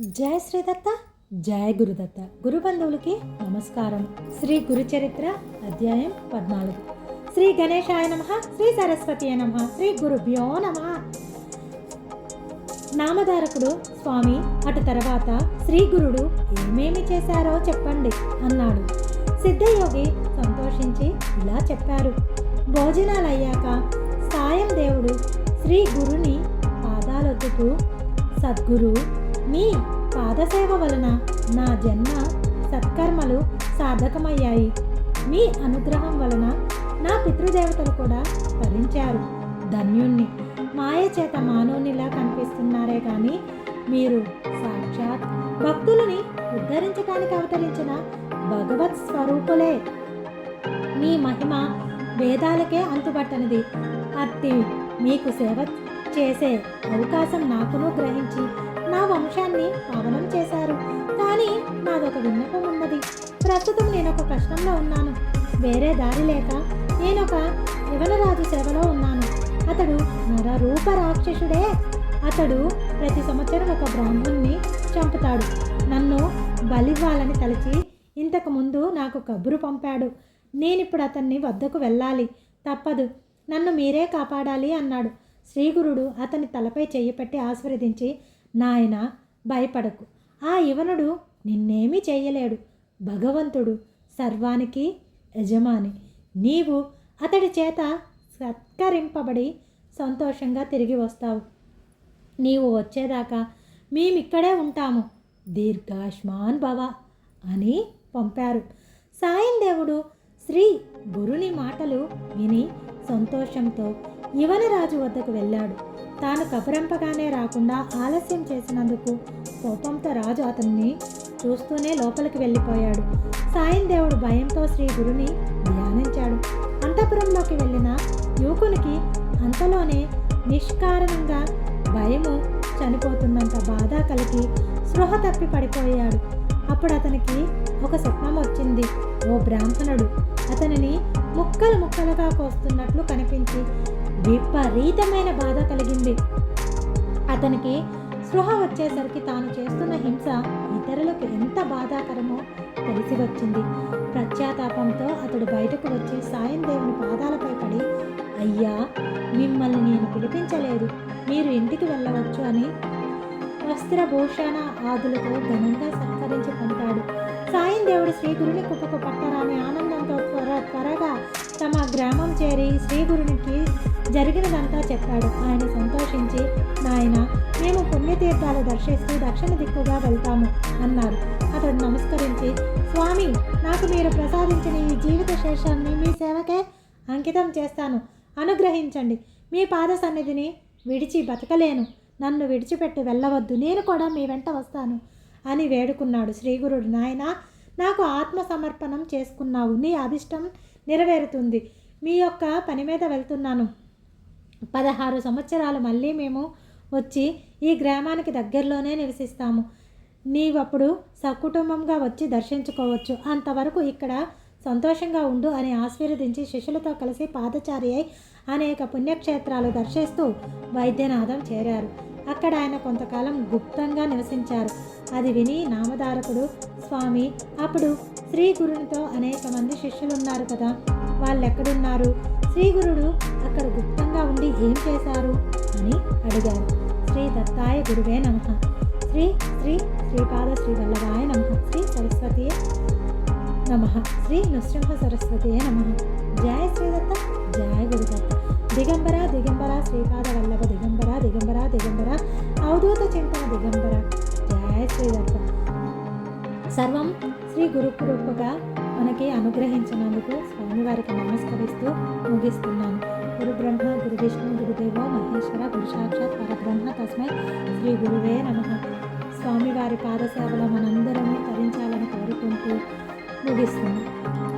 జయ శ్రీదత్త జయ గురుదత్త. గురు బంధువులకి నమస్కారం. శ్రీ గురుచరిత్ర అధ్యాయం పద్నాలుగు. శ్రీ గణేశాయ నమ శ్రీ సరస్వతి నమ శ్రీ గురుభ్యో నమ. నామధారకుడు స్వామి అటు తర్వాత శ్రీ గురుడు ఏమేమి చేశారో చెప్పండి అన్నాడు. సిద్ధయోగి సంతోషించి ఇలా చెప్పారు. భోజనాలు అయ్యాక సాయం దేవుడు శ్రీ గురుని పాదాలొద్దుతూ సద్గురు మీ పాదసేవ వలన నా జన్మ సత్కర్మలు సార్థకమయ్యాయి. మీ అనుగ్రహం వలన నా పితృదేవతలు కూడా తరించారు ధన్యుణ్ణి. మాయ చేత మానవునిలా కనిపిస్తున్నారే కానీ మీరు సాక్షాత్ భక్తులని ఉద్ధరించడానికి అవతరించిన భగవత్ స్వరూపులే. మీ మహిమ వేదాలకే అంతుబట్టనిది. అట్టి మీకు సేవ చేసే అవకాశం నాకును గ్రహించి నా వంశాన్ని పావనం చేశారు. కానీ నాదొక విన్నపం ఉన్నది. ప్రస్తుతం నేను ఒక కష్టంలో ఉన్నాను. వేరే దారి లేక నేనొక యువనరాజు సేవలో ఉన్నాను. అతడు నరరూప రాక్షసుడే. అతడు ప్రతి సంవత్సరం ఒక బ్రాహ్మణ్ణి చంపుతాడు. నన్ను బలివ్వాలని తలచి ఇంతకు ముందు నాకు కబురు పంపాడు. నేనిప్పుడు అతన్ని వద్దకు వెళ్ళాలి. తప్పదు. నన్ను మీరే కాపాడాలి అన్నాడు. శ్రీగురుడు అతని తలపై చెయ్యి పెట్టి ఆశీర్వదించి నాయన భయపడకు. ఆ యువనుడు నిన్నేమీ చేయలేడు. భగవంతుడు సర్వానికి యజమాని. నీవు అతడి చేత సత్కరింపబడి సంతోషంగా తిరిగి వస్తావు. నీవు వచ్చేదాకా మేమిక్కడే ఉంటాము. దీర్ఘాష్మాన్ భవ అని పంపారు. సాయం దేవుడు శ్రీ గురుని మాటలు విని సంతోషంతో యువనరాజు వద్దకు వెళ్ళాడు. తాను కబురంపగానే రాకుండా ఆలస్యం చేసినందుకు కోపంతో రాజు అతన్ని చూస్తూనే లోపలికి వెళ్ళిపోయాడు. సాయం దేవుడు భయంతో శ్రీ గురుని ధ్యానించాడు. అంతపురంలోకి వెళ్ళిన యువకునికి అంతలోనే నిష్కారణంగా భయము చనిపోతున్నంత బాధ కలిగి స్పృహ తప్పి పడిపోయాడు. అప్పుడు అతనికి ఒక స్వప్నం వచ్చింది. ఓ బ్రాహ్మణుడు అతనిని ముక్కలు ముక్కలుగా కోస్తున్నట్లు కనిపించి విపరీతమైన బాధ కలిగింది. అతనికి స్పృహ వచ్చేసరికి తాను చేస్తున్న హింస ఇతరులకు ఎంత బాధాకరమో తెలిసి వచ్చింది. ప్రత్యాతాపంతో అతడు బయటకు వచ్చి సాయం దేవుని పాదాలపై పడి అయ్యా మిమ్మల్ని నేను పిలిపించలేదు. మీరు ఇంటికి వెళ్ళవచ్చు అని వస్త్రభూషణ ఆదులతో ఘనంగా సత్కరించి పంపాడు. సాయం దేవుడు శ్రీగురుని కుప్పకు పట్టరాని ఆనందంతో త్వర త్వరగా తమ గ్రామం చేరి శ్రీగురుని జరిగినదంతా చెప్పాడు. ఆయన సంతోషించి నాయన మేము పుణ్యతీర్థాలు దర్శిస్తూ దక్షిణ దిక్కుగా వెళ్తాము అన్నారు. అతడు నమస్కరించి స్వామి నాకు మీరు ప్రసాదించిన ఈ జీవిత శేషాన్ని మీ సేవకే అంకితం చేస్తాను. అనుగ్రహించండి. మీ పాద సన్నిధిని విడిచి బతకలేను. నన్ను విడిచిపెట్టి వెళ్ళవద్దు. నేను కూడా మీ వెంట వస్తాను అని వేడుకున్నాడు శ్రీగురుడు. నాయన నాకు ఆత్మ సమర్పణం చేసుకున్నావు. నీ అభిష్టం నెరవేరుతుంది. మీ యొక్క పని మీద వెళ్తున్నాను. పదహారు సంవత్సరాలు మళ్ళీ మేము వచ్చి ఈ గ్రామానికి దగ్గరలోనే నివసిస్తాము. నీవప్పుడు సకుటుంబంగా వచ్చి దర్శించుకోవచ్చు. అంతవరకు ఇక్కడ సంతోషంగా ఉండు అని ఆశీర్వదించి శిష్యులతో కలిసి పాదచారి అయి అనేక పుణ్యక్షేత్రాలు దర్శిస్తూ వైద్యనాథం చేరారు. అక్కడ ఆయన కొంతకాలం గుప్తంగా నివసించారు. అది విని నామధారకుడు స్వామి అప్పుడు శ్రీ గురునితో అనేక మంది శిష్యులు ఉన్నారు కదా. వాళ్ళు ఎక్కడున్నారు శ్రీ గురుడు అక్కడ గుప్త ఏం చేశారు? అని అడిగారు. శ్రీ దత్తాయ గురువే నమ. శ్రీ శ్రీ శ్రీపాద శ్రీ వల్లభాయ నమ. శ్రీ సరస్వతి నమ. శ్రీ నృసింహ సరస్వతి నమ. జయ శ్రీదత్త జయ గురుదత్త. దిగంబర దిగంబర శ్రీపాద వల్లభ దిగంబర దిగంబర దిగంబర అవధూత చింతన దిగంబర. జయ శ్రీదత్త. సర్వం శ్రీ గురుకృపగా మనకి అనుగ్రహించినందుకు స్వామివారికి నమస్కరిస్తూ ముగిస్తున్నాను. గురు బ్రహ్మ గురు విష్ణు గురుదేవ మహేశ్వర గురు సాక్షాత్ పరబ్రహ్మ తస్మై శ్రీ గురువే నమ స్వామివారి పాదసేవలో మనందరము తరించాలని కోరుకుంటూ ముగిస్తున్నాను